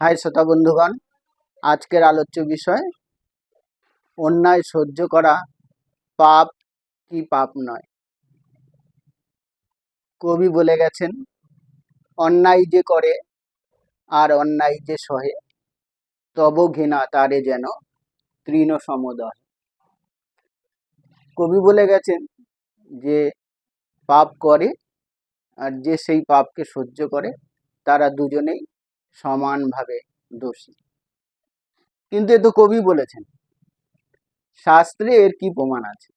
High শ্রোতা বন্ধুগণ, আজকের আলোচ্য বিষয়, অন্যায় সহ্য করা পাপ কি পাপ নয়। কবি বলে গেছেন, অন্যায় যে করে আর অন্যায় যে সহে, তব ঘৃণা তারে যেন তৃণ সমদয়। কবি বলে গেছেন যে, পাপ করে আর যে সেই পাপকে সহ্য করে, তারা দুজনেই সমানভাবে দোষী। কিন্তু এ তো কবি বলেছেন, শাস্ত্রে এর কি প্রমাণ আছে?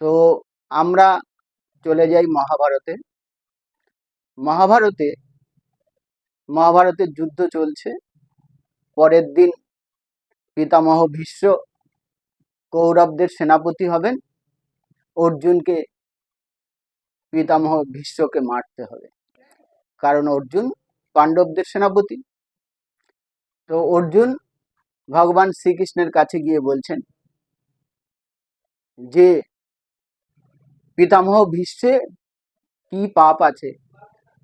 তো আমরা চলে যাই মহাভারতে। মহাভারতে, মহাভারতের যুদ্ধ চলছে। পরের দিন পিতামহ ভীষ্ম কৌরবদের সেনাপতি হবেন। অর্জুনকে, পিতামহ ভীষ্মকে মারতে হবে। কারণ অর্জুন পাণ্ডবদের সেনাপতি। তো অর্জুন ভগবান শ্রীকৃষ্ণের কাছে গিয়ে বলছেন যে, পিতামহ ভীষ্মে কি পাপ আছে?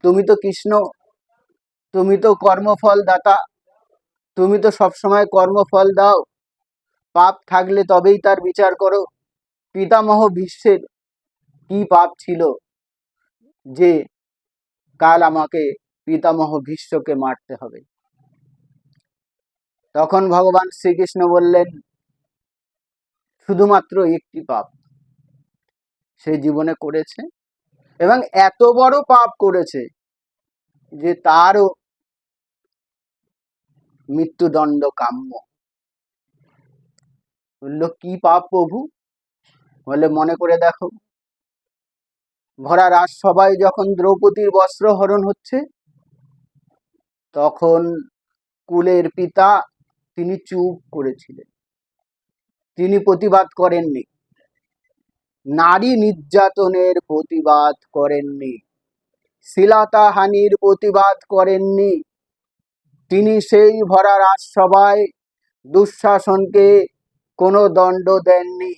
তুমি তো কৃষ্ণ, তুমি তো কর্মফল দাতা তুমি তো সবসময় কর্মফল দাও। পাপ থাকলে তবেই তার বিচার করো। পিতামহ ভীষ্মের কি পাপ ছিল যে কাল আমাকে পিতামহ ভীষ্মকে মারতে হবে। তখন ভগবান শ্রীকৃষ্ণ বললেন, শুধুমাত্র একটি পাপ সে জীবনে করেছে এবং এত বড় পাপ করেছে যে তারও মৃত্যুদণ্ড কাম্য। বলল, কি পাপ প্রভু? বলে মনে করে দেখো ভরা রাজসভায় যখন দ্রৌপদীর বস্ত্র হরণ হচ্ছে, তখন কুলের পিতা তিনি চুপ করেছিলেন। তিনি প্রতিবাদ করেননি। নারী নির্যাতনের প্রতিবাদ করেননি। শিলাতাহানির প্রতিবাদ করেননি। তিনি সেই ভরা রাজসভায় দুঃশাসনকে কোনো দণ্ড দেননি।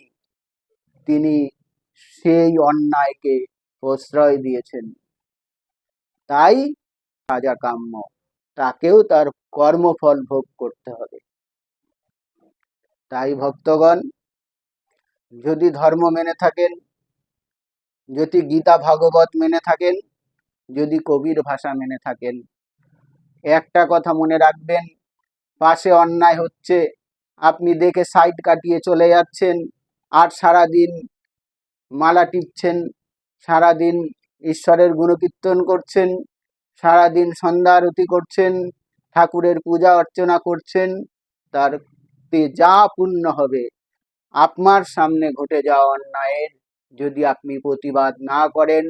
তিনি সেই অন্যায়কে প্রশ্রয় দিয়েছেন। তাই রাজা কাম্য, তাকেও তার কর্মফল ভোগ করতে হবে। তাই ভক্তগণ, যদি ধর্ম মেনে থাকেন, যদি গীতা ভাগবত মেনে থাকেন, যদি কবির ভাষা মেনে থাকেন, একটা কথা মনে রাখবেন, পাশে অন্যায় হচ্ছে, আপনি দেখে সাইড কাটিয়ে চলে যাচ্ছেন, আর সারা দিন মালা টিপছেন সারাদিন ঈশ্বরের গুণকীর্তন করছেন, সারাদিন সন্ধ্যা আরতি করছেন, ঠাকুরের পূজা অর্চনা করছেন, তার যা পুণ্য হবে। আপনার সামনে ঘটে যাওয়া অন্যায়ের যদি আপনি প্রতিবাদ না করেন,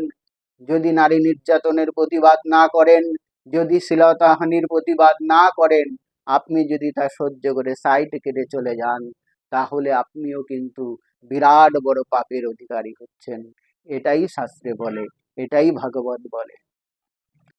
যদি নারী নির্যাতনের প্রতিবাদ না করেন, যদি শ্লীলতাহানির প্রতিবাদ না করেন, আপনি যদি তা সহ্য করে সাইড কেটে চলে যান, তাহলে আপনিও কিন্তু বিরাট বড় পাপের অধিকারী হচ্ছেন। এটাই শাস্ত্রে বলে এটাই ভাগবত বলে।